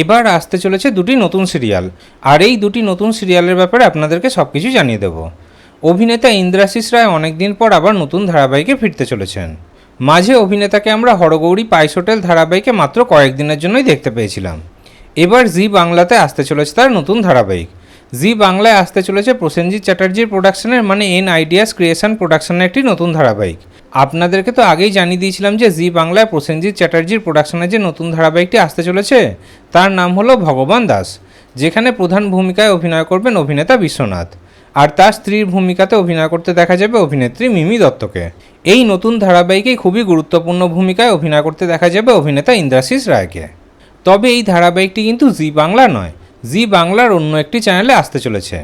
এবার আসতে চলেছে দুটি নতুন সিরিয়াল, আর এই দুটি নতুন সিরিয়ালের ব্যাপারে আপনাদেরকে সব কিছু জানিয়ে দেব। অভিনেতা ইন্দ্রাশিস রায় অনেকদিন পর আবার নতুন ধারাবাহিকে ফিরতে চলেছেন। মাঝে অভিনেতাকে আমরা হরগৌরী পাইস হোটেল ধারাবাহিকে মাত্র কয়েকদিনের জন্যই দেখতে পেয়েছিলাম। এবার জি বাংলাতে আসতে চলেছে তার নতুন ধারাবাহিক। জি বাংলায় আসতে চলেছে প্রসেনজিৎ চ্যাটার্জির প্রোডাকশনের মানে এন আইডিয়াস ক্রিয়েশন প্রোডাকশনের একটি নতুন ধারাবাহিক। আপনাদেরকে তো আগেই জানিয়ে দিয়েছিলাম যে জি বাংলায় প্রসেনজিৎ চ্যাটার্জির প্রোডাকশনের যে নতুন ধারাবাহিকটি আসতে চলেছে তার নাম হলো ভগবান দাস, যেখানে প্রধান ভূমিকায় অভিনয় করবেন অভিনেতা বিশ্বনাথ। আর তার স্ত্রীর ভূমিকাতে অভিনয় করতে দেখা যাবে অভিনেত্রী মিমি দত্তকে। এই নতুন ধারাবাহিকেই খুবই গুরুত্বপূর্ণ ভূমিকায় অভিনয় করতে দেখা যাবে অভিনেতা ইন্দ্রাশিস রায়কে। তবে এই ধারাবাহিকটি কিন্তু জি বাংলা নয়, জি বাংলার অন্য একটি চ্যানেলে আসতে চলেছে।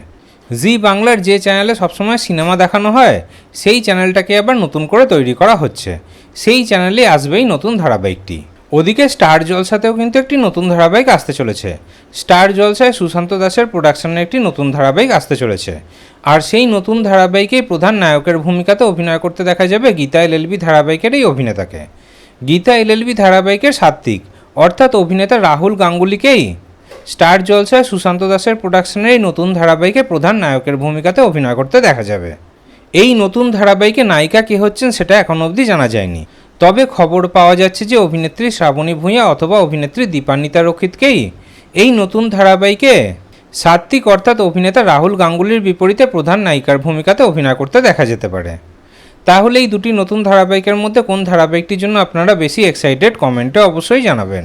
জি বাংলার যে চ্যানেলে সবসময় সিনেমা দেখানো হয়, সেই চ্যানেলটাকে আবার নতুন করে তৈরি করা হচ্ছে। সেই চ্যানেলে আসবেই নতুন ধারাবাহিকটি। ওদিকে স্টার জলসাতেও কিন্তু একটি নতুন ধারাবাহিক আসতে চলেছে। স্টার জলসায় সুশান্ত দাসের প্রোডাকশনের একটি নতুন ধারাবাহিক আসতে চলেছে। আর সেই নতুন ধারাবাহিকেই প্রধান নায়কের ভূমিকাতে অভিনয় করতে দেখা যাবে গীতা এলএলবি ধারাবাহিকের এই অভিনেতাকে। গীতা এলএলবি ধারাবাহিকের সাত্ত্বিক, অর্থাৎ অভিনেতা রাহুল গাঙ্গুলিকেই স্টার জলসায় সুশান্ত দাসের প্রোডাকশনের এই নতুন ধারাবাহিকে প্রধান নায়কের ভূমিকাতে অভিনয় করতে দেখা যাবে। এই নতুন ধারাবাহিকে নায়িকা কে হচ্ছেন সেটা এখনও অবধি জানা যায়নি। তবে খবর পাওয়া যাচ্ছে যে অভিনেত্রী শ্রাবণী ভূঁইয়া অথবা অভিনেত্রী দীপান্বিতা রক্ষিতকেই এই নতুন ধারাবাহিকে সাত্বিক অর্থাৎ অভিনেতা রাহুল গাঙ্গুলির বিপরীতে প্রধান নায়িকার ভূমিকাতে অভিনয় করতে দেখা যেতে পারে। তাহলে এই দুটি নতুন ধারাবাহিকের মধ্যে কোন ধারাবাহিকটির জন্য আপনারা বেশি এক্সাইটেড কমেন্টে অবশ্যই জানাবেন।